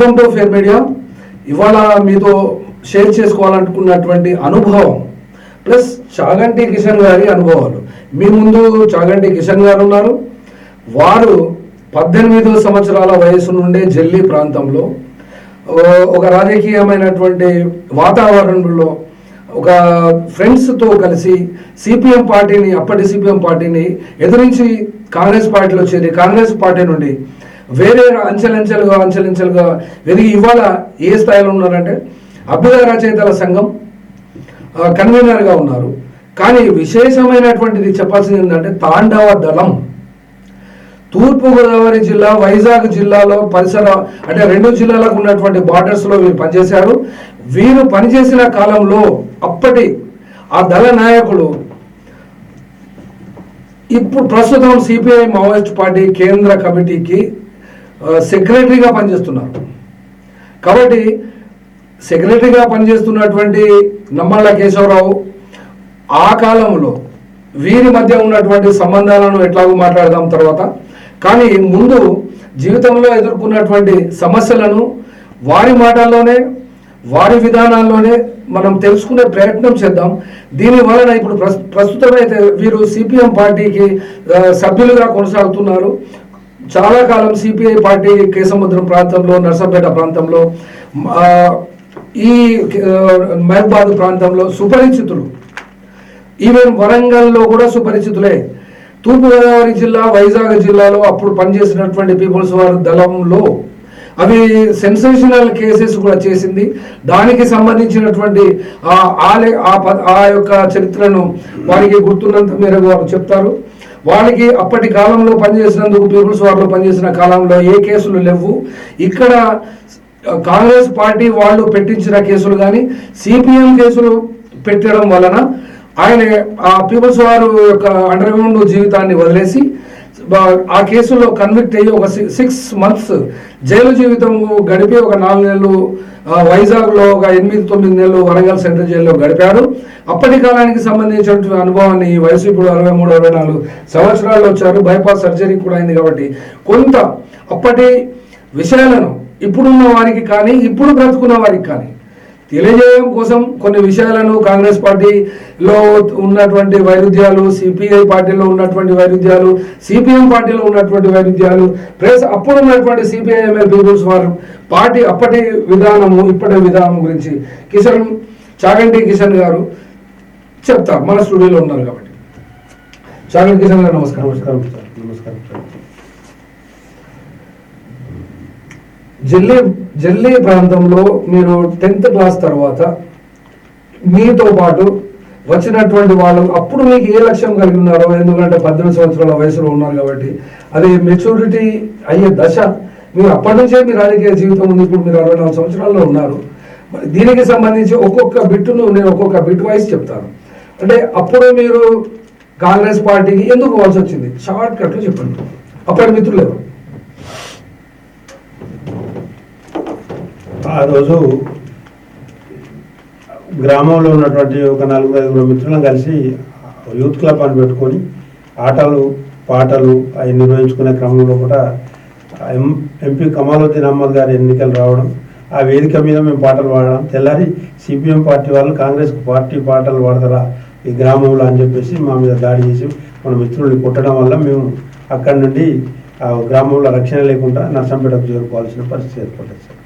Welcome to fair media ఇవాళ మీతో share చేసుకోవాలనుకున్నటువంటి అనుభవం ప్లస్ చాగంటి కిషన్ గారి అనుభవాలు. మీ ముందు చాగంటి కిషన్ గారు ఉన్నారు. వారు పద్దెనిమిది సంవత్సరాల వయసు నుండే జల్లీ ప్రాంతంలో ఒక రాజకీయమైనటువంటి వాతావరణంలో ఒక ఫ్రెండ్స్తో కలిసి సిపిఎం పార్టీని అప్పటి సిపిఎం పార్టీని ఎదిరించి కాంగ్రెస్ పార్టీలో చేరి కాంగ్రెస్ పార్టీ నుండి వేరే అంచెలంచెలుగా అంచెలంచెలుగా ఎదిగి ఇవాళ ఏ స్థాయిలో ఉన్నారంటే అభ్యుదయ రచయితల సంఘం కన్వీనర్గా ఉన్నారు. కానీ విశేషమైనటువంటిది చెప్పాల్సింది ఏంటంటే తాండవ దళం. తూర్పుగోదావరి జిల్లా వైజాగ్ జిల్లాలో పరిసర అంటే రెండు జిల్లాలకు ఉన్నటువంటి బార్డర్స్లో వీరు పనిచేశారు. వీరు పనిచేసిన కాలంలో అప్పటి ఆ దళ నాయకులు ఇప్పుడు ప్రస్తుతం సిపిఐ మావోయిస్ట్ పార్టీ కేంద్ర కమిటీకి సెక్రటరీగా పనిచేస్తున్నారు. కాబట్టి సెక్రటరీగా పనిచేస్తున్నటువంటి నమ్మళ్ళ కేశవరావు ఆ కాలంలో వీరి మధ్య ఉన్నటువంటి సంబంధాలను ఎట్లాగో మాట్లాడదాం తర్వాత. కానీ ముందు జీవితంలో ఎదుర్కొన్నటువంటి సమస్యలను వారి మాటల్లోనే వారి విధానాల్లోనే మనం తెలుసుకునే ప్రయత్నం చేద్దాం. దీని వలన ఇప్పుడు ప్రస్తుతం అయితే వీరు సిపిఎం పార్టీకి సభ్యులుగా కొనసాగుతున్నారు. చాలా కాలం సిపిఐ పార్టీ కేసముద్రం ప్రాంతంలో నర్సంపేట ప్రాంతంలో ఈ మహబాద్ ప్రాంతంలో సుపరిచితులు. ఈవెన్ వరంగల్లో కూడా సుపరిచితులే. తూర్పుగోదావరి జిల్లా వైజాగ్ జిల్లాలో అప్పుడు పనిచేసినటువంటి పీపుల్స్ వార్ దళంలో. అవి సెన్సేషనల్ కేసెస్ కూడా చేసింది. దానికి సంబంధించినటువంటి ఆ ఆ ప- ఆ యొక్క చరిత్రను వారికి గుర్తున్నంత మేరకు వారు చెప్తారు. వాళ్ళకి అప్పటి కాలంలో పనిచేసినందుకు పీపుల్స్ వార్లో పనిచేసిన కాలంలో ఏ కేసులు లేవు. ఇక్కడ కాంగ్రెస్ పార్టీ వాళ్ళు పెట్టించిన కేసులు కానీ సిపిఎం కేసులు పెట్టడం వలన ఆయన ఆ పీపుల్స్ వారు యొక్క అండర్ గ్రౌండ్ జీవితాన్ని వదిలేసి ఆ కేసులో కన్విక్ట్ అయ్యి ఒక సిక్స్ మంత్స్ జైలు జీవితం గడిపి ఒక నాలుగు నెలలు వైజాగ్లో ఒక ఎనిమిది తొమ్మిది నెలలు వరంగల్ సెంట్రల్ జైల్లో గడిపాడు అప్పటి కాలానికి సంబంధించినటువంటి అనుభవాన్ని వయసు ఇప్పుడు అరవై మూడు అరవై నాలుగు సంవత్సరాల్లో వచ్చారు. బైపాస్ సర్జరీ కూడా అయింది కాబట్టి కొంత అప్పటి విషయాలను ఇప్పుడున్న వారికి కానీ ఇప్పుడు బ్రతుకున్న వారికి కానీ తెలియజేయడం కోసం కొన్ని విషయాలను కాంగ్రెస్ పార్టీలో ఉన్నటువంటి వైరుధ్యాలు సిపిఐ పార్టీలో ఉన్నటువంటి వైరుధ్యాలు సిపిఎం పార్టీలో ఉన్నటువంటి వైరుధ్యాలు ప్లస్ అప్పుడు ఉన్నటువంటి సిపిఐ పీపుల్స్ వారు పార్టీ అప్పటి విధానము ఇప్పటి విధానం గురించి కిషన్ చాగంటి కిషన్ గారు చెప్తారు. మన స్టూడియోలో ఉన్నారు కాబట్టి. చాగంటి కిషన్ గారు నమస్కారం. నమస్కారం నమస్కారం. సార్ జల్లి ప్రాంతంలో మీరు టెన్త్ క్లాస్ తర్వాత మీతో పాటు వచ్చినటువంటి వాళ్ళు అప్పుడు మీకు ఏ లక్ష్యం కలిగి ఉన్నారో ఎందుకంటే పద్దెనిమిది సంవత్సరాల వయసులో ఉన్నారు కాబట్టి అది మెచ్యూరిటీ అయ్యే దశ. మీరు అప్పటి నుంచే మీ రాజకీయ జీవితం ఉంది. ఇప్పుడు మీరు అరవై నాలుగు సంవత్సరాల్లో ఉన్నారు. మరి దీనికి సంబంధించి ఒక్కొక్క బిట్టును నేను ఒక్కొక్క బిట్ వైస్ చెప్తాను. అంటే అప్పుడు మీరు కాంగ్రెస్ పార్టీకి ఎందుకు వాల్సి వచ్చింది? షార్ట్ కట్లు చెప్పండి. అప్పటి మిత్రులు ఎవరు? ఆ రోజు గ్రామంలో ఉన్నటువంటి ఒక నలుగురు ఐదుగురు మిత్రులను కలిసి యూత్ క్లబ్ అని పెట్టుకొని ఆటలు పాటలు అవి నిర్వహించుకునే క్రమంలో కూడా ఎం ఎంపీ కమాలుద్దీన్ అహ్మద్ గారి ఎన్నికలు రావడం ఆ వేదిక మీద మేము పాటలు పాడడం తెల్లారి సిపిఎం పార్టీ వాళ్ళు కాంగ్రెస్ పార్టీ పాటలు పాడతారా ఈ గ్రామంలో అని చెప్పేసి మా మీద దాడి చేసి మన మిత్రుల్ని కొట్టడం వల్ల మేము అక్కడి నుండి ఆ గ్రామంలో రక్షణ లేకుండా నర్సంపేటకు చేరుకోవాల్సిన పరిస్థితి ఏర్పడ్డది సార్.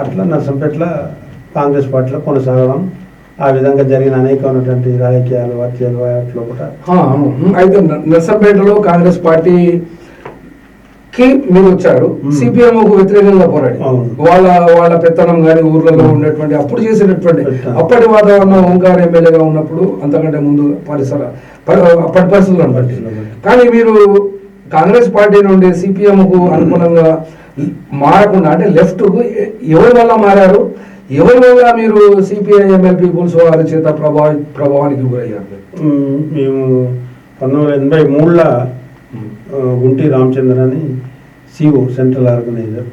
అట్లా నర్సంపేటలో కాంగ్రెస్ పార్టీలో కొనసాగడం ఆ విధంగా జరిగిన అనేకమైనటువంటి రాజకీయాలు హత్యలు వాటిలో కూడా. అయితే నర్సంపేటలో కాంగ్రెస్ పార్టీకి మీరు వచ్చారు. సిపిఎం కు వ్యతిరేకంగా పోరాడి. వాళ్ళ వాళ్ళ పెత్తనం కానీ ఊర్లలో ఉండేటువంటి అప్పుడు చేసినటువంటి. అప్పటి వాతావరణం ఓంకార్ ఎమ్మెల్యేగా ఉన్నప్పుడు అంతకంటే ముందు పరిసర పరి- అప్పటి పరిస్థితులను బట్టి. కానీ మీరు కాంగ్రెస్ పార్టీ నుండి సిపిఎం కు అనుగుణంగా మారకుండా అంటే లెఫ్ట్ ఎవరి వల్ల మారారు? ఎవరి వల్ల మీరు సిపిఐ ఎంఎల్ పీపుల్స్ వారి చేత ప్రభావ ప్రభావానికి గురయ్యారు? మేము పంతొమ్మిది వందల ఎనభై మూడులో గుంటి రామచంద్ర అని సిఓ సెంట్రల్ ఆర్గనైజర్.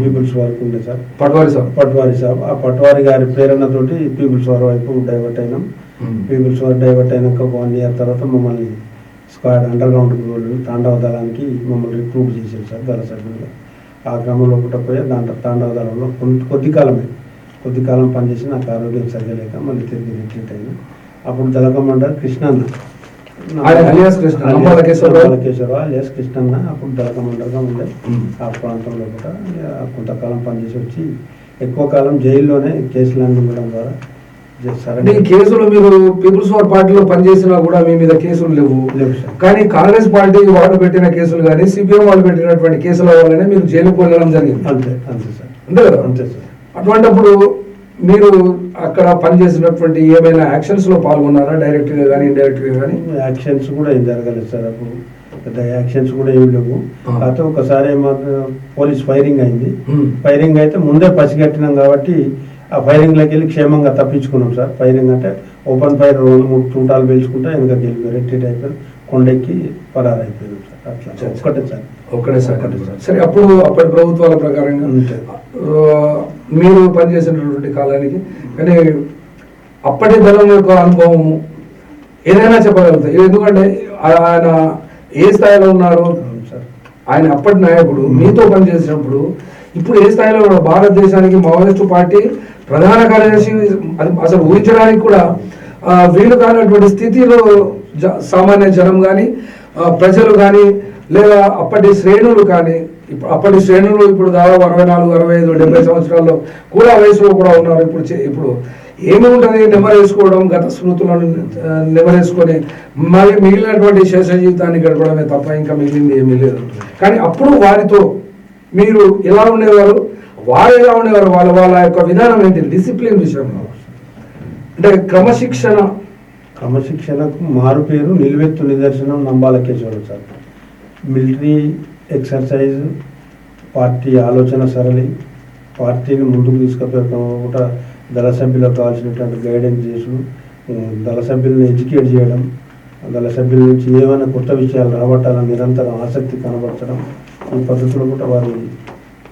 పీపుల్స్ వారికి ఉండే సార్. పట్వారి సార్ పట్వారి సాబ్. ఆ పట్వారి గారి ప్రేరణతోటి పీపుల్స్ వారి వైపు డైవర్ట్ అయినాం. పీపుల్స్ వారు డైవర్ట్ అయినాక వన్ ఇయర్ తర్వాత మమ్మల్ని స్క్వాడ్ అండర్ గ్రౌండ్ తాండవ దళానికి మమ్మల్ని రిక్రూట్ చేశారు సార్ దళ సభ్యులుగా ఆ క్రమంలో కూడా పోయి దాంట్లో కొంత కొద్ది కాలమే కొద్ది కాలం పనిచేసి నాకు ఆరోగ్యం సరిగలేక మళ్ళీ తిరిగి రిట్రీట్ అయినా అప్పుడు దళకమండర్ కృష్ణన్న ఆయన alias కృష్ణ, నంబాల కేశవరావు. నంబాల కేశవరావు alias కృష్ణన్న అప్పుడు దళకమండర్గా ఉండే. ఆ ప్రాంతంలో కూడా కొంతకాలం పనిచేసి వచ్చి ఎక్కువ కాలం జైల్లోనే కేసులన్నీ ఉండడం ద్వారా అంటే ఈ కేసులు మీరు పీపుల్స్ వార్ పార్టీలో పనిచేసినా కూడా మీ మీద కేసులు లేవు. కానీ కాంగ్రెస్ పార్టీ వాళ్ళు పెట్టిన కేసులు కానీ సిపిఎం వాళ్ళు పెట్టినటువంటి కేసుల వల్లనే మీరు జైలుకు వెళ్ళడం జరిగింది. అంతే అంతే సార్ అంతే కదా? అంతే సార్ అటువంటిప్పుడు మీరు అక్కడ పనిచేసినటువంటి ఏమైనా యాక్షన్స్లో పాల్గొన్నారా? డైరెక్ట్గా కానీ ఇండైరెక్ట్గా కానీ? యాక్షన్స్ కూడా ఏం జరగలేదు సార్ అప్పుడు పెద్ద యాక్షన్స్ కూడా ఏమి లేవు. కాకపోతే ఒకసారి మాకు పోలీస్ ఫైరింగ్ అయింది. ఫైరింగ్ అయితే ముందే పసిగట్టినాం కాబట్టి ఆ ఫైరింగ్లోకి వెళ్ళి క్షేమంగా తప్పించుకున్నాం సార్. ఫైరింగ్ అంటే ఓపెన్ ఫైర్ రెండు మూడు తుంటాలు పేల్చుకుంటే వెనకకి వెళ్ళి రిట్రీట్ అయిపోయి కొండెక్కి పరారు అయిపోయింది సార్. అట్లా. ఒక్కటే సార్. ఒక్కడే సార్ ఒక్కటే సార్. సరే అప్పుడు అప్పటి ప్రభుత్వాల ప్రకారంగా మీరు పనిచేసినటువంటి కాలానికి కానీ అప్పటి దళం యొక్క అనుభవము ఏదైనా చెప్పగలుగుతాయి ఎందుకంటే ఆయన ఏ స్థాయిలో ఉన్నారు ఆయన అప్పటి నాయకుడు మీతో పనిచేసినప్పుడు ఇప్పుడు ఏ స్థాయిలో? భారతదేశానికి మావోయిస్టు పార్టీ ప్రధాన కార్యదర్శి అసలు ఊహించడానికి కూడా వీలు కానటువంటి స్థితిలో జ- సామాన్య జనం కానీ ప్రజలు కానీ లేదా అప్పటి శ్రేణులు కానీ ఇప్పుడు అప్పటి శ్రేణులు ఇప్పుడు దాదాపు అరవై నాలుగు అరవై ఐదు డెబ్బై సంవత్సరాల్లో కూడా వయసులో కూడా ఉన్నారు. ఇప్పుడు చే- ఇప్పుడు ఏమి ఉంటుంది? నెమరేసుకోవడం గత స్మృతులను నెమరేసుకొని మళ్ళీ మిగిలినటువంటి శేష జీవితాన్ని గడపడమే తప్ప ఇంకా మిగిలింది ఏమీ లేదు. కానీ అప్పుడు వారితో మీరు ఎలా ఉండేవారు? వారు ఎలా ఉండేవారు వాళ్ళ వాళ్ళ యొక్క విధానం ఏంటి? డిసిప్లిన్ విషయంలో అంటే క్రమశిక్షణ. క్రమశిక్షణకు మారు పేరు నిలువెత్తు నిదర్శనం Nambala sir. Military exercise party ఆలోచన సరళి పార్టీని ముందుకు తీసుకుపోకుండా దళ సభ్యులకు కావాల్సినటువంటి గైడెన్స్ చేసుడు దళ సభ్యులను ఎడ్యుకేట్ చేయడం దళ సభ్యుల నుంచి ఏమైనా కొత్త విషయాలు రాబట్టాలని నిరంతరం ఆసక్తి కనబరచడం ఈ పద్ధతిలో కూడా వారి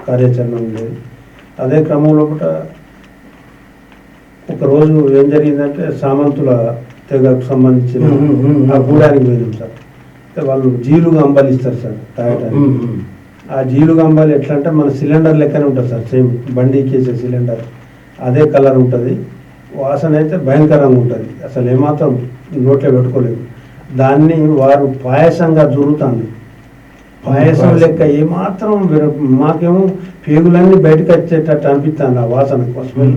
కార్యాచరణ ఉండేది అదే క్రమంలో కూడా ఒకరోజు ఏం జరిగిందంటే సామంతుల తెగకు సంబంధించిన. ఆ గూడానికి పోయినాం సార్. వాళ్ళు జీలుగా అంబలిస్తారు సార్ తాగటానికి. ఆ జీలుగా అంబాలి ఎట్లా అంటే మన సిలిండర్ లెక్కనే ఉంటుంది సార్ సేమ్ బండి ఎక్కేసే సిలిండర్. అదే కలర్ ఉంటుంది. వాసన అయితే భయంకరంగా ఉంటుంది. అసలు ఏమాత్రం నోట్లో పెట్టుకోలేదు దాన్ని వారు పాయసంగా జరుగుతుంది పాయసం లెక్క ఏమాత్రం మాకేమో పేగులన్నీ బయటకు వచ్చేటట్టు అనిపిస్తుంది ఆ వాసన స్మెల్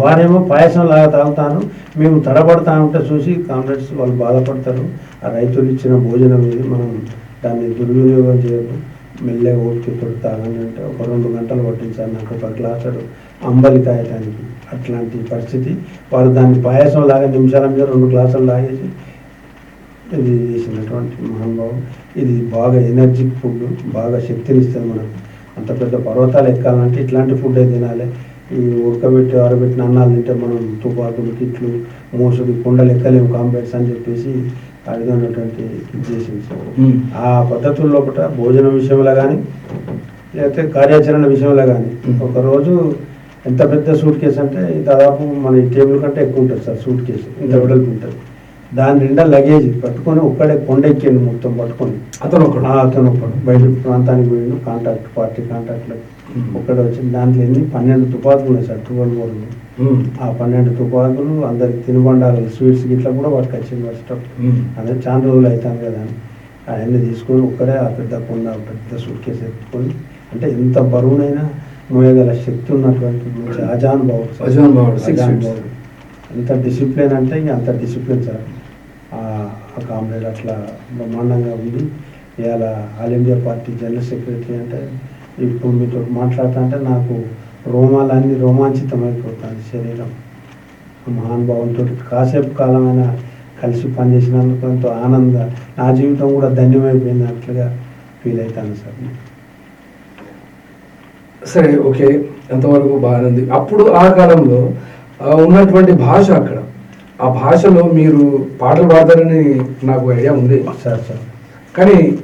వారేమో పాయసం లాగా తాగుతాను. మేము తడబడతా ఉంటే చూసి కామ్రేడ్స్ వాళ్ళు బాధపడతారు. ఆ రైతులు ఇచ్చిన భోజనం ఇది. మనం దాన్ని దుర్వినియోగం చేయదు మెల్లగా ఓపికతో తాగండి అంటే ఒక రెండు గంటలు పట్టించారు నాకు ఒక గ్లాసుడు అంబలి తాగటానికి అట్లాంటి పరిస్థితి. వారు దాన్ని పాయసం లాగా నిమిషాల మీద రెండు గ్లాసులు తాగేసి ఇది చేసినటువంటి మహానుభావం ఇది బాగా ఎనర్జిక్ ఫుడ్ బాగా శక్తిని ఇస్తుంది మనకు. అంత పెద్ద పర్వతాలు ఎక్కాలంటే ఇట్లాంటి ఫుడ్డే తినాలి. ఈ ఉడకబెట్టి ఆరబెట్టిన అన్నాలు తింటే మనం తుపాకులు కిట్లు మోసుడు కొండలు ఎక్కలేము కాంబేట్స్ అని చెప్పేసి ఆ విధమైనటువంటి చేసింది. ఆ పద్ధతుల్లో ఒకట భోజన విషయంలో కానీ లేకపోతే కార్యాచరణ విషయంలో కానీ ఒకరోజు ఎంత పెద్ద సూట్ కేసు అంటే దాదాపు మన ఈ టేబుల్ కంటే ఎక్కువ ఉంటుంది సార్ సూట్ కేసు ఇంత వెడల్పు ఉంటుంది. దాని నిండా లగేజ్ పట్టుకొని ఒక్కడే కొండ ఎక్కిండు మొత్తం పట్టుకొని అతను ఒకడు అతను ఒకడు బయట ప్రాంతానికి పోయిండు కాంటాక్ట్ పార్టీ కాంటాక్ట్లో ఒక్కడే వచ్చింది దాంట్లో ఎన్ని పన్నెండు తుపాకులు ఉన్నాయి సార్ మూడు మ్మ్. ఆ పన్నెండు తుపాకులు అందరికి తినుబండాలు స్వీట్స్ గిట్లా కూడా వాటికి వచ్చింది ఫస్ట్. అదే చాలా రోజులు అవుతాను కదా అని అవన్నీ తీసుకొని ఒక్కడే ఆ పెద్ద కొండ పెద్ద సూట్ కేసు ఎత్తుకొని అంటే ఎంత బరువునైనా మోయగల శక్తి ఉన్నటువంటి మంచి. అజానుభావుడు, six feet. అజానుభావుడు. ఎంత డిసిప్లిన్ అంటే ఇంక అంత డిసిప్లిన్ సార్. ఆ కామ్రేడ్ అట్లా బ్రహ్మాండంగా ఉంది ఇవాళ all India party general secretary అంటే ఇప్పుడు మీతో మాట్లాడుతా అంటే నాకు రోమాలన్నీ రోమాంచితమైపోతుంది శరీరం. మహానుభావంతో కాసేపు కాలమైన కలిసి పనిచేసినందుకు ఎంతో ఆనంద నా జీవితం కూడా ధన్యమైపోయినట్లుగా ఫీల్ అవుతాను సార్ సరే ఓకే. ఎంతవరకు బాగానే ఉంది. అప్పుడు ఆ కాలంలో ఉన్నటువంటి భాష అక్కడ. ఆ భాషలో మీరు పాటలు పాడతారని నాకు ఐడియా ఉంది. Sir sir. కానీ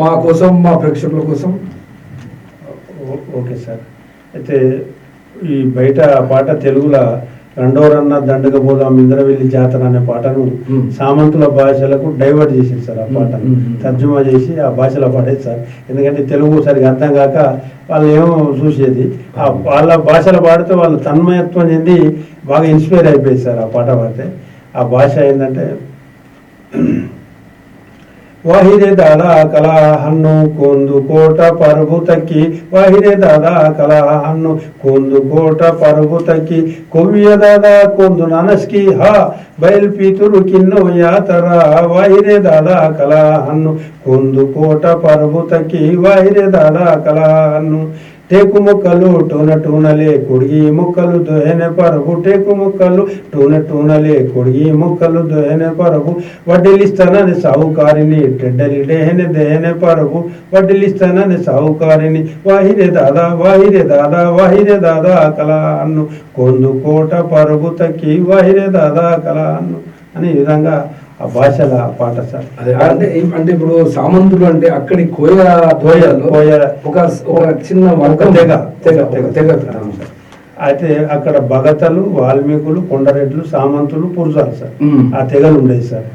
మా కోసం మా ప్రేక్షకుల కోసం. Okay sir. అయితే ఈ బయట పాట తెలుగులో రెండోరన్న దండగ పోదాం ఇంద్రవెల్లి జాతర అనే పాటను. సామంతుల భాషలకు డైవర్ట్ చేసింది సార్ ఆ పాటను. తర్జుమా చేసి ఆ భాషలో పాడేది సార్. ఎందుకంటే తెలుగు సరిగా అర్థం కాక వాళ్ళు ఏమో చూసేది. ఆ వాళ్ళ భాషలో పాడితే వాళ్ళు తన్మయత్వం చెంది బాగా ఇన్స్పైర్ అయిపోయింది సార్ ఆ పాట పాడితే. ఆ భాష ఏంటంటే వాహిరే దాదా కళ హన్ను కొందు కోట పరుగు తక్కి వాహిరే దాదా కళ హన్ను కొందు కోట పరుగు తక్కి కొవ్య దాదా కొందు ననస్కి హా బయల్ పీతురు కిన్నో యాతర. వాహిరే దాదా కళ హన్ను కొందు కోట పరుగు టేకు ముక్కలు టూన టూనలే కొడిగి ముక్కలు దోహెన పరగు టేకు ముక్కలు టూన టూనలే కొడిగి ముక్కలు దోహెన పరగు వడ్డిలిస్తానని సాహుకారిని టెడ్డలి డేహెన దేహెన పరగు వడ్డిలిస్తానని సాహుకారిని వాహిరే దాదా వాహిరే దాదా వాహిరే దాదా కళ అన్ను. కొందు కోట పరుగు తక్కి వాహిరే దాదా కళ అన్ను. అని ఈ విధంగా ఆ భాషల పాట సార్ అదే అంటే అంటే ఇప్పుడు సామంతులు అంటే అక్కడి కోయ కోయలో కోయ. ఒక ఒక చిన్న తెగ. తెగ తెగ. తెగ. అయితే అక్కడ భగతలు వాల్మీకులు కొండరెడ్లు సామంతులు పురుషాలు సార్. ఆ తెగలు ఉండేవి సార్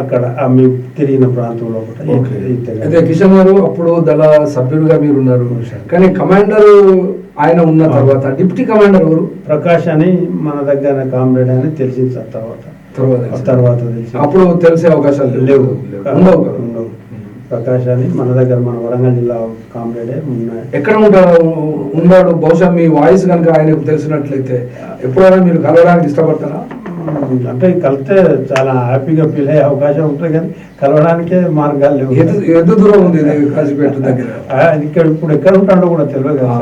అక్కడ ఆ మీ తిరిగిన ప్రాంతంలో. అయితే కిషన్ గారు అప్పుడు దళ సభ్యులుగా మీరు ఉన్నారు సార్. కానీ కమాండర్ ఆయన ఉన్న తర్వాత డిప్యూటీ కమాండర్ ఎవరు ప్రకాష్ అని మన దగ్గర కామ్రేడ్ అని తెలిసింది సార్ తర్వాత తర్వాత అప్పుడు తెలిసే అవకాశాలు లేవు. ఉండవు అని మన దగ్గర మన వరంగల్ జిల్లా కామ్రేడే ఉన్నాయి. ఎక్కడ ఉంటాడు ఉన్నాడు? బహుశా మీ వాయిస్ కనుక ఆయనకు తెలిసినట్లయితే ఎప్పుడైనా మీరు కలవడానికి ఇష్టపడతారా. అంటే కలిస్తే చాలా హ్యాపీగా ఫీల్ అయ్యే అవకాశం ఉంటుంది కానీ కలవడానికే మార్గాలు లేవు. ఎంత దూరం ఉంది ఇది కాజీపేట దగ్గర? ఇక్కడ ఇప్పుడు ఎక్కడ ఉంటాడో కూడా తెలియదు కదా.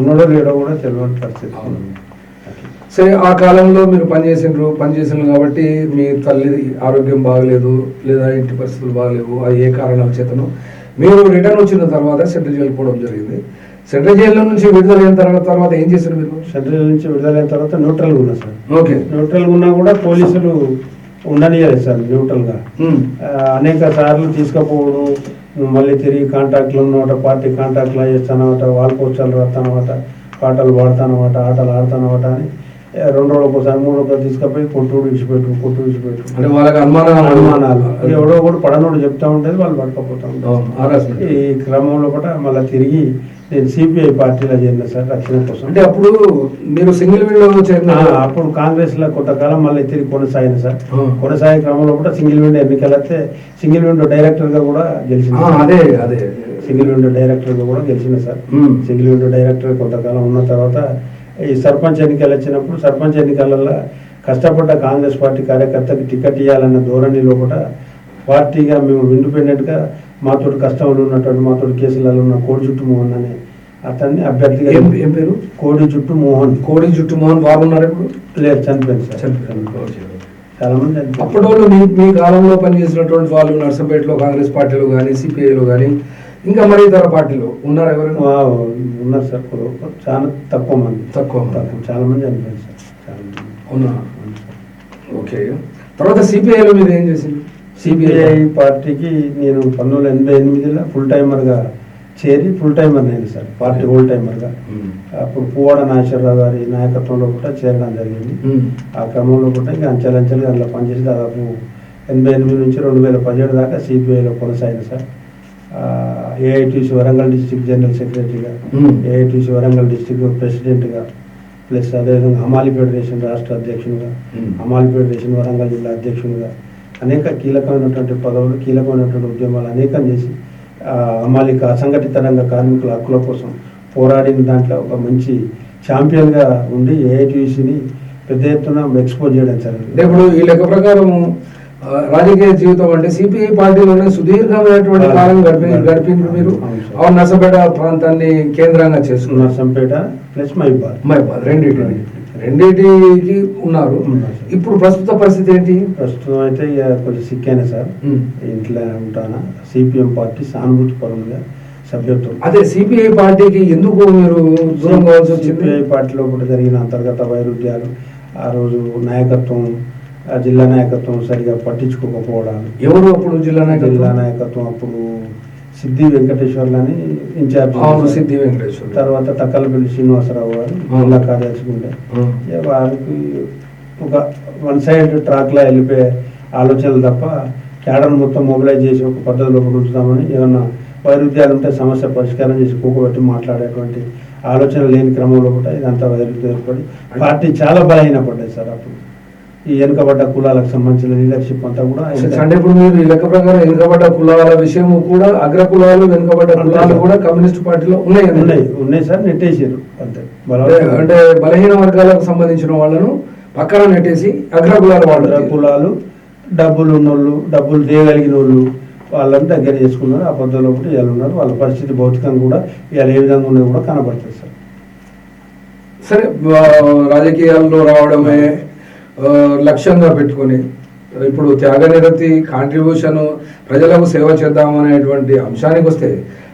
ఉన్నాడో లేడో కూడా తెలియని పరిస్థితి. సరే ఆ కాలంలో మీరు పనిచేసిండ్రు పనిచేసిండ్రు కాబట్టి మీ తల్లి ఆరోగ్యం బాగలేదు లేదా ఇంటి పరిస్థితులు బాగలేవు ఆ ఏ కారణాల చేతను. మీరు రిటర్న్ వచ్చిన తర్వాత సెంట్రల్ జైలు పోవడం జరిగింది. సెంట్రల్ జైల్లో నుంచి విడుదలైన తర్వాత తర్వాత ఏం చేశారు మీరు? సెంట్రల్ నుంచి విడుదలైన తర్వాత న్యూట్రల్గా ఉన్నా సార్. ఓకే. న్యూట్రల్గా ఉన్నా కూడా పోలీసులు ఉండనియలేదు సార్ న్యూట్రల్గా అనేక సార్లు తీసుకుపోవడం మళ్ళీ తిరిగి కాంటాక్ట్లో ఉన్నమాట పార్టీ కాంటాక్ట్లో చేస్తానమాట వాల్ పోస్టర్లు రాస్తానమాట పాటలు పాడతానమాట ఆటలు ఆడతానమాట అని రెండు రోజులకు ఒకసారి మూడు రోజులు తీసుకుపోయి కొట్టుడు విడిచిపెట్టు కొట్టు విడిచిపెట్టు. అంటే వాళ్ళకి అనుమానాలు అనుమానాలు. ఎవడో కూడా పడనోడు చెప్తా ఉండేది వాళ్ళు పడకపోతా ఉంటారు. ఈ క్రమంలో కూడా మళ్ళీ తిరిగి నేను సిపిఐ పార్టీలో చేరిన సార్ రక్షణ కోసం. అంటే అప్పుడు మీరు సింగిల్ విండో చేరిన అప్పుడు కాంగ్రెస్లో కొంతకాలం మళ్ళీ తిరిగి కొనసాగిన సార్. కొనసాగే క్రమంలో కూడా సింగిల్ విండో ఎన్నికలైతే సింగిల్ విండో డైరెక్టర్గా కూడా గెలిచిన ఆ, అదే అదే. సింగిల్ విండో డైరెక్టర్గా కూడా గెలిచిన సార్. సింగిల్ విండో డైరెక్టర్ కొంతకాలం ఉన్న తర్వాత ఈ సర్పంచ్ ఎన్నికలు వచ్చినప్పుడు సర్పంచ్ ఎన్నికలలో కష్టపడ్డ కాంగ్రెస్ పార్టీ కార్యకర్తకి టికెట్ ఇవ్వాలన్న ధోరణిలో కూడా పార్టీగా మేము ఇండిపెండెంట్గా మాతోటి కష్టంలో ఉన్నటువంటి మాతోటి కేసులలో ఉన్న కోడి చుట్టూ మోహన్ అనే అతన్ని అభ్యర్థిగా ఏం పేరు కోడి చుట్టూ మోహన్ కోడి జుట్టు మోహన్ బాబు ఉన్నారు ఇప్పుడు లేదు చనిపోయింది సార్ చనిపోయారు. చాలా మంది. అప్పటి వాళ్ళు మీ మీ కాలంలో పనిచేసినటువంటి వాళ్ళు నర్సంపేటలో కాంగ్రెస్ పార్టీలో కానీ సిపిఐలో కానీ ఇంకా మరి ఇతర పార్టీలో ఉన్నారు ఎవరైనా? ఉన్నారు సార్ చాలా తక్కువ మంది. తక్కువ చాలా మంది చనిపోయింది సార్ చాలా మంది. అవునా. ఓకే. తర్వాత సిపిఐలో మీరు ఏం చేసింది సిపిఐ పార్టీకి నేను పంతొమ్మిది వందల ఎనభై ఎనిమిదిలో ఫుల్ టైమర్గా చేరి ఫుల్ టైమర్ నేను సార్ పార్టీ ఫుల్ టైమర్గా. అప్పుడు పువ్వాడ నాగేశ్వరరావు గారి నాయకత్వంలో కూడా చేరడం జరిగింది. ఆ క్రమంలో కూడా ఇంకా అంచెలంచెలుగా అందులో పనిచేసి దాదాపు ఎనభై ఎనిమిది నుంచి రెండు వేల పదిహేడు దాకా సిపిఐలో కొనసాగింది sir. AITC Warangal district general సెక్రటరీగా. ఏఐటీసీ వరంగల్ డిస్టిక్ ప్రెసిడెంట్గా ప్లస్ అదేవిధంగా హమాలి ఫెడరేషన్ రాష్ట్ర అధ్యక్షునిగా. హమాలి ఫెడరేషన్ వరంగల్ జిల్లా అధ్యక్షునిగా అనేక కీలకమైనటువంటి పదవులు కీలకమైనటువంటి ఉద్యమాలు అనేకం చేసి ఆ, హమాలిక అసంఘటిత రంగ కార్మికుల హక్కుల కోసం పోరాడిన దాంట్లో ఒక మంచి ఛాంపియన్గా ఉండి ఏఐటీసీని పెద్ద ఎత్తున ఎక్స్పోజ్ చేయడం అంటే జరిగింది ఇప్పుడు ఈ లెక్క ప్రకారం రాజకీయ జీవితం అంటే సిపిఐ పార్టీలోనే సుదీర్ఘమైనటువంటి. కాలం గడిపి గడిపింది మీరు. ఆ నర్సపేట ప్రాంతాన్ని కేంద్రంగా చేసుకున్నారు. నర్సంపేట ప్లస్ మైబాద్. మైబాద్ రెండింటిని రెండింటికి ఉన్నారు. ఇప్పుడు ప్రస్తుత పరిస్థితి ఏంటి? ప్రస్తుతం అయితే ఇక కొంచెం సిక్ అయినా సార్. ఇంట్లో ఉంటానా? సిపిఎం పార్టీ సానుభూతి పరులుగా సభ్యత్వం. అదే సిపిఐ పార్టీకి ఎందుకు మీరు దూరం కావాల్సి వచ్చింది? సిపిఐ పార్టీలో కూడా జరిగిన అంతర్గత వైరుధ్యాలు ఆ రోజు నాయకత్వం జిల్లా నాయకత్వం సరిగా పట్టించుకోకపోవడాలు ఎవరు అప్పుడు జిల్లా జిల్లా నాయకులు నాయకత్వం అప్పుడు సిద్ధి వెంకటేశ్వర్లని ఇన్ఛార్జ్ అవును సిద్ధి వెంకటేశ్వర తర్వాత తక్కలపల్లి శ్రీనివాసరావు గారు. జిల్లా కార్యదర్శి ఉండే ఆ. వారికి ఒక వన్ సైడ్ ట్రాక్లో వెళ్ళిపోయే ఆలోచనలు తప్ప క్యాడర్ మొత్తం మొబిలైజ్ చేసి ఒక పద్ధతిలో ఉంచుతామని ఏమన్నా వైరుధ్యాలు ఉంటే సమస్య పరిష్కారం చేసి కూకబెట్టి మాట్లాడేటువంటి ఆలోచన లేని క్రమంలో కూడా ఇదంతా వైరుధ్యం ఏర్పడి పార్టీ చాలా బలహీనపడ్డాయి సార్ అప్పుడు. ఈ వెనుకబడ్డ కులాలకు సంబంధించిన లీడర్షిప్ అంతా కూడా అంటే ఇప్పుడు మీరు ఈ లెక్క ప్రకారం వెనుకబడ్డ కులాల విషయం కూడా అగ్ర కులాలు వెనుకబడ్డ కులాలు కూడా కమ్యూనిస్ట్ పార్టీలో ఉన్నాయి ఉన్నాయి. ఉన్నాయి సార్ నెట్టేసారు అంతే. అంటే బలహీన వర్గాలకు సంబంధించిన వాళ్ళను పక్కన నెట్టేసి అగ్ర కులాల వాళ్ళ వాళ్ళు కులాలు డబ్బులు ఉన్నోళ్ళు డబ్బులు తీయగలిగిన వాళ్ళు వాళ్ళని దగ్గర చేసుకున్నారు. ఆ పద్ధతిలో కూడా ఇవాళ ఉన్నారు. వాళ్ళ పరిస్థితి భౌతికంగా కూడా ఇవాళ ఏ విధంగా ఉన్నది కూడా కనబడుతుంది సార్. సరే రాజకీయాల్లో రావడమే లక్ష్యంగా పెట్టుకొని ఇప్పుడు త్యాగనిరతి కాంట్రిబ్యూషన్ ప్రజలకు సేవ చేద్దామనేటువంటి అంశానికి వస్తే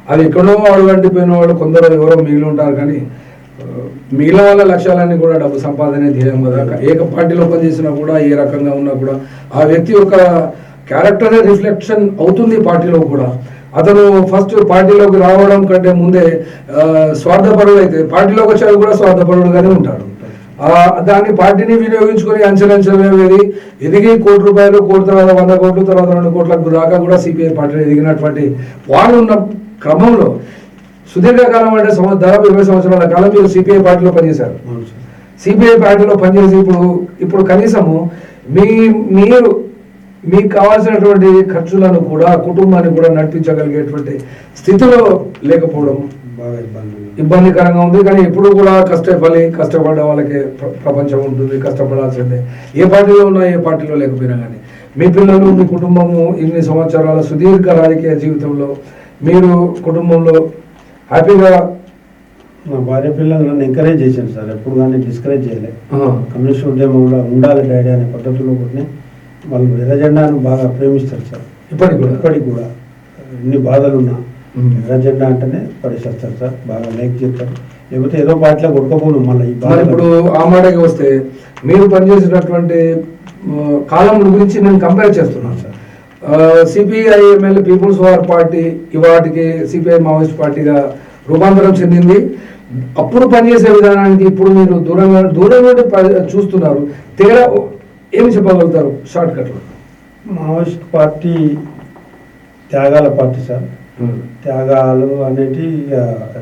అది ఎక్కడో అడుగంటిపోయిన వాళ్ళు కొందరు ఎవరో మిగిలి ఉంటారు కానీ మిగిలిన వాళ్ళ లక్ష్యాలన్నీ కూడా డబ్బు సంపాదనే ధ్యేయం కదా. ఏక పార్టీలో పనిచేసినా కూడా ఏ రకంగా ఉన్నా కూడా ఆ వ్యక్తి యొక్క క్యారెక్టర్ రిఫ్లెక్షన్ అవుతుంది పార్టీలో కూడా. అతను ఫస్ట్ పార్టీలోకి రావడం కంటే ముందే స్వార్థపరుడు అయితే పార్టీలోకి వచ్చాక కూడా స్వార్థపరుడుగానే ఉంటాడు దాన్ని పార్టీని వినియోగించుకొని అంచెలంచెలుగా ఎదిగి ఎదిగి కోటి రూపాయలు కోటి తర్వాత వంద కోట్లు తర్వాత రెండు కోట్లకు దాకా కూడా సిపిఐ పార్టీలో ఎదిగినటువంటి వాళ్ళు ఉన్న క్రమంలో సుదీర్ఘకాలం అంటే సంవత్సరం దాదాపు ఇరవై సంవత్సరాల కాలం మీరు సిపిఐ పార్టీలో పనిచేశారు సిపిఐ పార్టీలో పనిచేసి ఇప్పుడు ఇప్పుడు కనీసము మీ మీరు మీకు కావాల్సినటువంటి ఖర్చులను కూడా కుటుంబాన్ని కూడా నడిపించగలిగేటువంటి స్థితిలో లేకపోవడం బాగా ఇబ్బంది. ఇబ్బందికరంగా ఉంది. కానీ ఎప్పుడు కూడా కష్టపడి కష్టపడ్డ వాళ్ళకి ప్ర- ప్రపంచం ఉంటుంది. కష్టపడాల్సిందే. ఏ పార్టీలో ఉన్నా ఏ పార్టీలో లేకపోయినా కానీ. మీ పిల్లలు మీ కుటుంబము ఇన్ని సంవత్సరాల సుదీర్ఘ రాజకీయ జీవితంలో మీరు కుటుంబంలో హ్యాపీగా మా భార్య పిల్లలు నన్ను ఎంకరేజ్ చేశాను సార్. ఎప్పుడు కానీ డిస్కరేజ్ చేయలేదు కమ్యూనిస్ట్ ఉద్యమంలో ఉండాలి డాడీ అనే పద్ధతిలో కూడా వాళ్ళు ఎర్రజెండాను బాగా ప్రేమిస్తారు సార్. ఇప్పటికి కూడా? ఇప్పటికి కూడా. ఎన్ని బాధలు ఉన్నా ఉమ్. ఎర్రజెండా అంటేనే పడేసేస్తారు సార్ బాగా లైక్ చేస్తారు. లేకపోతే ఏదో పార్టీలో కొట్టుకోపోను మళ్ళీ ఇప్పుడు ఆ మాటకి వస్తే మీరు పనిచేసినటువంటి కాలం గురించి నేను కంపేర్ చేస్తున్నాను sir. CPI ML people's war party ఇవాటికి CPI Maoist పార్టీగా రూపాంతరం చెందింది. అప్పుడు పనిచేసే విధానానికి ఇప్పుడు మీరు దూరంగా దూరం నుండి ప- చూస్తున్నారు. తేడా ఏమి చెప్పగలుగుతారు షార్ట్ కట్లో మావోయిస్ట్ పార్టీ త్యాగాల పార్టీ సార్. త్యాగాలు అనేటి ఇక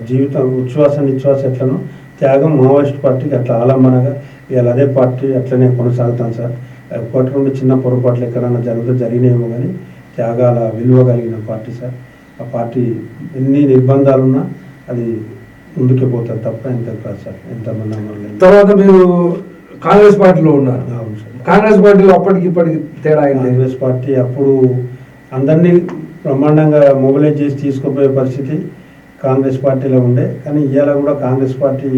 జీవితం ఉచ్ఛ్వాస నిశ్వాస ఎట్లను త్యాగం మావోయిస్ట్ పార్టీకి అట్లా ఆలంబనగా ఇవాళ అదే పార్టీ అట్లనే కొనసాగుతాం సార్. ఎప్పటి నుండి చిన్న పొరపాట్లు ఎక్కడన్నా జరిగితే జరిగినాయేమో కానీ త్యాగాల విలువ కలిగిన పార్టీ సార్. ఆ పార్టీ ఎన్ని నిర్బంధాలున్నా అది ముందుకే పోతుంది తప్ప ఎంత కాదు సార్. ఎంతమంది అమరులు తర్వాత మీరు కాంగ్రెస్ పార్టీలో ఉన్నారు. కాంగ్రెస్ పార్టీలో అప్పటికి ఇప్పటికి తేడా కాంగ్రెస్ పార్టీ అప్పుడు అందరినీ బ్రహ్మాండంగా మొబిలైజ్ చేసి తీసుకుపోయే పరిస్థితి కాంగ్రెస్ పార్టీలో ఉండే. కానీ ఇవాళ కూడా కాంగ్రెస్ పార్టీ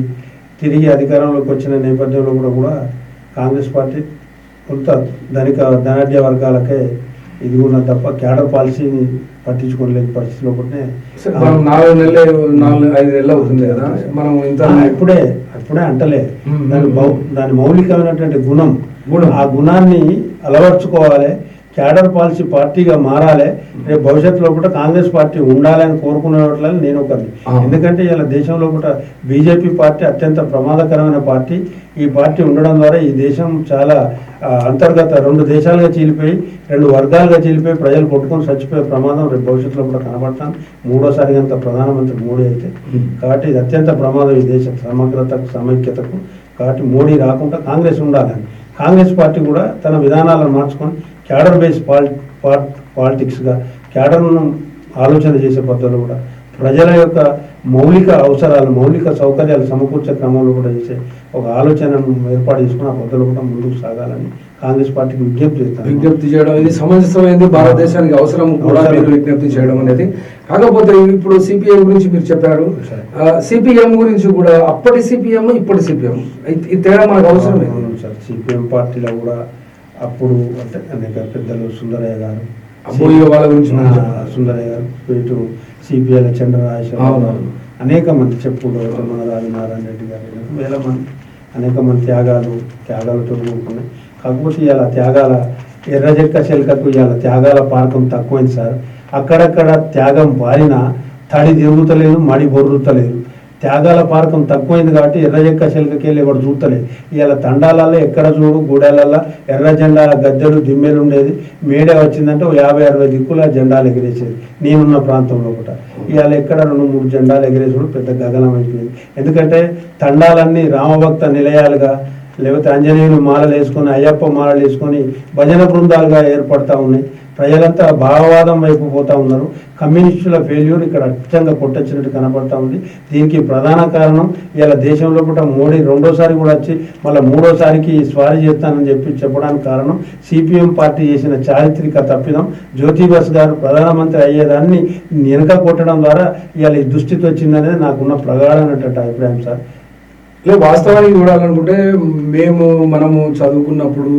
తిరిగి అధికారంలోకి వచ్చిన నేపథ్యంలో కూడా కూడా కాంగ్రెస్ పార్టీ కొంత ధనిక ధనాఢ్య వర్గాలకే ఇది ఉన్న తప్ప క్యాడర్ పాలసీని పట్టించుకోలేని పరిస్థితిలో కూడా నాలుగు నెలలు నాలుగు ఐదు నెలలు అవుతుంది కదా. మనం ఇంత ఇప్పుడే అప్పుడే అంటలే. దాని దాని మౌలికమైనటువంటి గుణం. గుణం. ఆ గుణాన్ని అలవర్చుకోవాలి. క్యాడర్ పాలసీ పార్టీగా మారాలి రేపు భవిష్యత్తులో కూడా కాంగ్రెస్ పార్టీ ఉండాలని కోరుకునే వాటిలో నేను ఒకరిని. ఎందుకంటే ఇలా దేశంలో కూడా బీజేపీ పార్టీ అత్యంత ప్రమాదకరమైన పార్టీ. ఈ పార్టీ ఉండడం ద్వారా ఈ దేశం చాలా అంతర్గత రెండు దేశాలుగా చీలిపోయి రెండు వర్గాలుగా చీలిపోయి ప్రజలు కొట్టుకొని చచ్చిపోయే ప్రమాదం రేపు భవిష్యత్తులో కూడా కనబడతాం మూడోసారి కనుక ప్రధానమంత్రి మోడీ అయితే. కాబట్టి ఇది అత్యంత ప్రమాదం ఈ దేశ సమగ్రతకు సమైక్యతకు. కాబట్టి మోడీ రాకుండా కాంగ్రెస్ ఉండాలని. కాంగ్రెస్ పార్టీ కూడా తన విధానాలను మార్చుకొని క్యాడర్ బేస్ పాలి పాల్- పాలిటిక్స్గా క్యాడర్ను ఆలోచన చేసే పద్ధతిలో కూడా ప్రజల యొక్క మౌలిక అవసరాలు మౌలిక సౌకర్యాలు సమకూర్చే క్రమంలో కూడా చేసే ఒక ఆలోచనను ఏర్పాటు చేసుకుని ఆ పద్ధతిలో కూడా ముందుకు సాగాలని కాంగ్రెస్ పార్టీకి విజ్ఞప్తి చేస్తాను. విజ్ఞప్తి చేయడం ఇది సమంజసమైంది. భారతదేశానికి అవసరం కూడా. మీరు విజ్ఞప్తి చేయడం అనేది. కాకపోతే ఇప్పుడు సిపిఐ గురించి మీరు చెప్పారు. సిపిఎం గురించి కూడా అప్పటి సిపిఎం ఇప్పటి సిపిఎం ఈ తేడా మనకు అవసరం సార్. సిపిఎం పార్టీలో కూడా అప్పుడు అంటే అనేక పెద్దలు సుందరయ్య గారు వాళ్ళ గురించి. సుందరయ్య గారు ఇటు సిపిఐల చంద్రరాజేశ్వరరావు. గారు అనేక మంది చెప్పులు మన రాజనారాయణ రెడ్డి గారు వేల మంది అనేక మంది త్యాగాలు త్యాగాలతో కూడుకున్నాయి కాకపోతే ఇవాళ త్యాగాల ఎర్ర చెక్క చెలకకు ఇవాళ త్యాగాల పార్కం తక్కువైంది సార్ అక్కడక్కడ త్యాగం పారిన తడి తిరుగుతలేదు మడి బొర్రుతలేదు త్యాగాల పారకం తక్కువైంది కాబట్టి ఎర్ర చెక్క చిలకకెళ్ళి ఎవడు చూస్తలేదు. ఇవాళ తండాలలో ఎక్కడ చూడు గూడాలల్లో ఎర్ర జెండాల గద్దెలు దిమ్మెలు ఉండేది. మేడే వచ్చిందంటే ఓ యాభై అరవై దిక్కుల జెండాలు ఎగిరేసేది. నేనున్న ప్రాంతంలో కూడా ఇవాళ ఎక్కడ రెండు మూడు జెండాలు ఎగిరేసుడు పెద్ద గగనం అయిపోయింది. ఎందుకంటే తండాలన్నీ రామభక్త నిలయాలుగా లేకపోతే ఆంజనేయులు మాలలు వేసుకొని అయ్యప్ప మాలలు వేసుకొని భజన బృందాలుగా ఏర్పడతా ఉన్నాయి. ప్రజలంతా భావవాదం వైపు పోతా ఉన్నారు. కమ్యూనిస్టుల ఫెయిల్యూర్ ఇక్కడ అత్యంగా కొట్టొచ్చినట్టు కనపడతా ఉంది. దీనికి ప్రధాన కారణం ఇలా దేశంలో కూడా మోడీ రెండోసారి కూడా వచ్చి మళ్ళీ మూడోసారికి స్వారీ చేస్తానని చెప్పి చెప్పడానికి కారణం సిపిఎం పార్టీ చేసిన చారిత్రక తప్పిదం. జ్యోతిబాస్ గారు ప్రధానమంత్రి అయ్యేదాన్ని వెనక కొట్టడం ద్వారా ఇవాళ ఈ దుస్థితి వచ్చిందనేది నాకున్న ప్రగాఢమైనటువంటి అభిప్రాయం సార్. లేదు వాస్తవానికి చూడాలనుకుంటే మేము మనము చదువుకున్నప్పుడు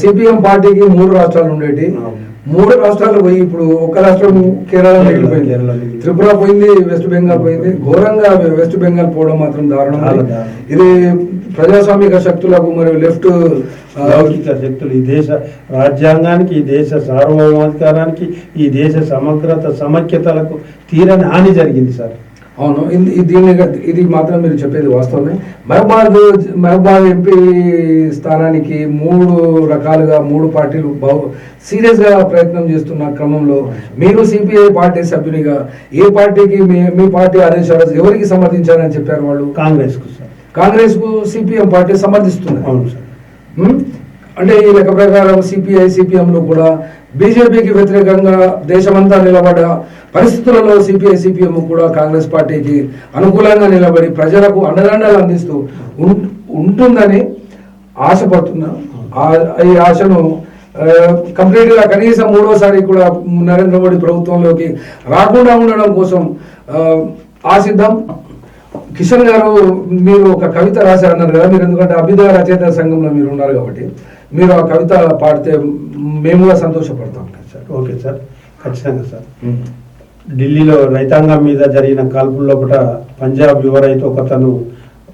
సిపిఎం పార్టీకి మూడు రాష్ట్రాలు ఉండేటి. మూడు రాష్ట్రాలు పోయి ఇప్పుడు ఒక రాష్ట్రం కేరళ మిగిలిపోయింది. త్రిపుర పోయింది వెస్ట్ బెంగాల్ పోయింది ఘోరంగా వెస్ట్ బెంగాల్ పోవడం మాత్రం దారుణం. ఇది ప్రజాస్వామిక శక్తులకు మరియు లెఫ్ట్ లౌకిక శక్తులు ఈ దేశ రాజ్యాంగానికి ఈ దేశ సార్వభౌమాధికారానికి ఈ దేశ సమగ్రత సమైక్యతలకు తీరని హాని జరిగింది సార్ అవును ఇది- దీన్ని ఇది మాత్రం మీరు చెప్పేది వాస్తవమే. మహబాద్ మహబాద్ ఎంపీ స్థానానికి మూడు రకాలుగా మూడు పార్టీలు బహు సీరియస్గా ప్రయత్నం చేస్తున్న క్రమంలో మీరు సిపిఐ పార్టీ సభ్యునిగా ఏ పార్టీకి మీ మీ పార్టీ ఆదేశాలు ఎవరికి సమర్థించారని చెప్పారు వాళ్ళు? కాంగ్రెస్కు సార్. కాంగ్రెస్కు సిపిఎం పార్టీ సమర్థిస్తున్నారు అవును సార్. అంటే ఈ లెక్క ప్రకారం సిపిఐ సిపిఎంలు కూడా బీజేపీకి వ్యతిరేకంగా దేశమంతా నిలబడ్డ పరిస్థితులలో సిపిఐ సిపిఎం కూడా కాంగ్రెస్ పార్టీకి అనుకూలంగా నిలబడి ప్రజలకు అండదండలు అందిస్తూ ఉం- ఉంటుందని ఆశపడుతున్నా. ఆ- ఈ ఆశను కంప్లీట్గా కనీసం మూడోసారి కూడా నరేంద్ర మోడీ ప్రభుత్వంలోకి రాకుండా ఉండడం కోసం ఆశిద్దాం. కిషన్ గారు మీరు ఒక కవిత రాశారన్నారు కదా మీరు ఎందుకంటే అభ్యుదయ రచయిత సంఘంలో మీరు ఉన్నారు కాబట్టి. మీరు ఆ కవిత పాడితే మేము కూడా సంతోషపడతాం సార్. Okay sir. ఖచ్చితంగా సార్. ఢిల్లీలో రైతాంగం మీద జరిగిన కాల్పుల్లో కూడా పంజాబ్ యువ రైతు ఒకతను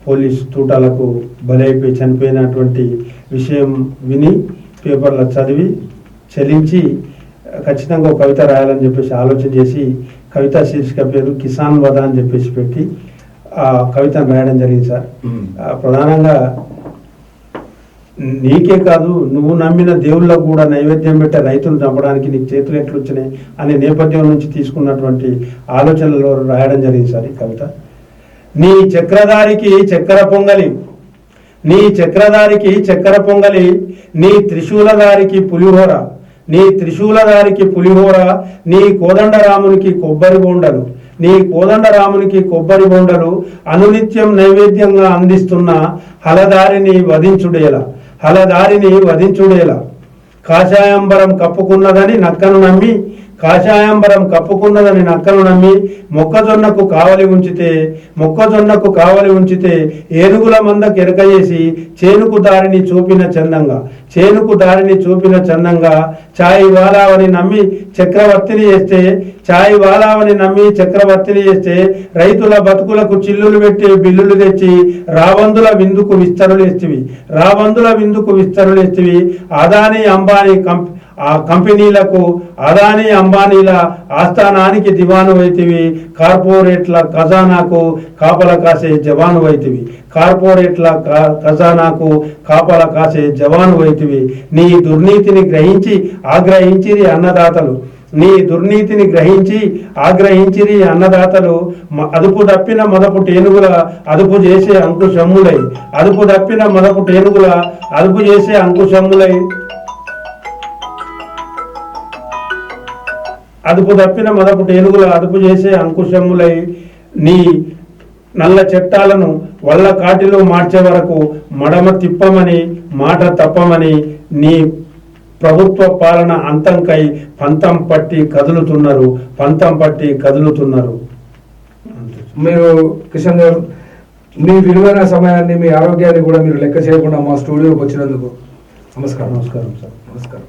పోలీస్ తూటాలకు బలైపోయి చనిపోయినటువంటి విషయం విని పేపర్లో చదివి చలించి ఖచ్చితంగా ఒక కవిత రాయాలని చెప్పేసి ఆలోచన చేసి కవిత శీర్షిక పేరు కిసాన్ వద అని చెప్పేసి పెట్టి ఆ కవితను రాయడం జరిగింది సార్. ప్రధానంగా నీకే కాదు నువ్వు నమ్మిన దేవుళ్ళకు కూడా నైవేద్యం పెట్టే రైతులు చంపడానికి నీకు చేతులు ఎట్లొచ్చినాయి అనే నేపథ్యం నుంచి తీసుకున్నటువంటి ఆలోచనలో రాయడం జరిగింది సార్ ఈ కవిత. నీ చక్రధారికి చక్కెర పొంగలి నీ చక్రధారికి చక్కెర పొంగలి నీ త్రిశూలధారికి పులిహోర నీ త్రిశూలధారికి పులిహోర నీ కోదండరామునికి కొబ్బరి బొండలు నీ కోదండరామునికి కొబ్బరి బొండలు అనునిత్యం నైవేద్యంగా అందిస్తున్న హలదారిని వధించుడేలా. హలదారిని వధించుడేలా. కాషాయంబరం కప్పుకున్నదని నక్కను నమ్మి కాషాయంబరం కప్పుకున్నదని నక్కను నమ్మి మొక్కజొన్నకు కావలి ఉంచితే మొక్కజొన్నకు కావలి ఉంచితే ఏనుగుల మందకు ఎరక చేనుకు దారిని చూపిన చందంగా చేనుకు దారిని చూపిన చందంగా చాయి వాలావని నమ్మి చక్రవర్తిని చేస్తే చాయి వాలావని నమ్మి చక్రవర్తిని చేస్తే రైతుల బతుకులకు చిల్లులు పెట్టి బిల్లులు తెచ్చి రావందుల విందుకు విస్తరులేస్తివి. రావందుల విందుకు విస్తరులేస్తివి. అదాని అంబానీ కంప్ ఆ కంపెనీలకు అదాని అంబానీల ఆస్థానానికి దివాను వైతివి కార్పొరేట్ల ఖజానాకు కాపల కాసే జవాను వైతివి కార్పొరేట్ల ఖజానాకు కాపల కాసే జవాను వైతివి నీ దుర్నీతిని గ్రహించి ఆగ్రహించిరి అన్నదాతలు. నీ దుర్నీతిని గ్రహించి ఆగ్రహించిరి అన్నదాతలు. అదుపు తప్పిన మొదపు టేనుగుల అదుపు చేసే అంకుశమ్ములై. అదుపు తప్పిన మొదపు టేనుగుల అదుపు చేసే అంకుశమ్ములై. అదుపు తప్పిన మొదపు టేనుగుల అదుపు చేసే అంకుశములై నీ నల్ల చట్టాలను వల్ల కాటిలో మార్చే వరకు మడమ తిప్పమని మాట తప్పమని నీ ప్రభుత్వ పాలన అంతంకై పంతం పట్టి కదులుతున్నారు పంతం పట్టి కదులుతున్నారు. మీరు కిషన్ గారు మీ విలువైన సమయాన్ని మీ ఆరోగ్యాన్ని కూడా మీరు లెక్క చేయకుండా మా స్టూడియోకి వచ్చినందుకు నమస్కారం. నమస్కారం సార్. నమస్కారం.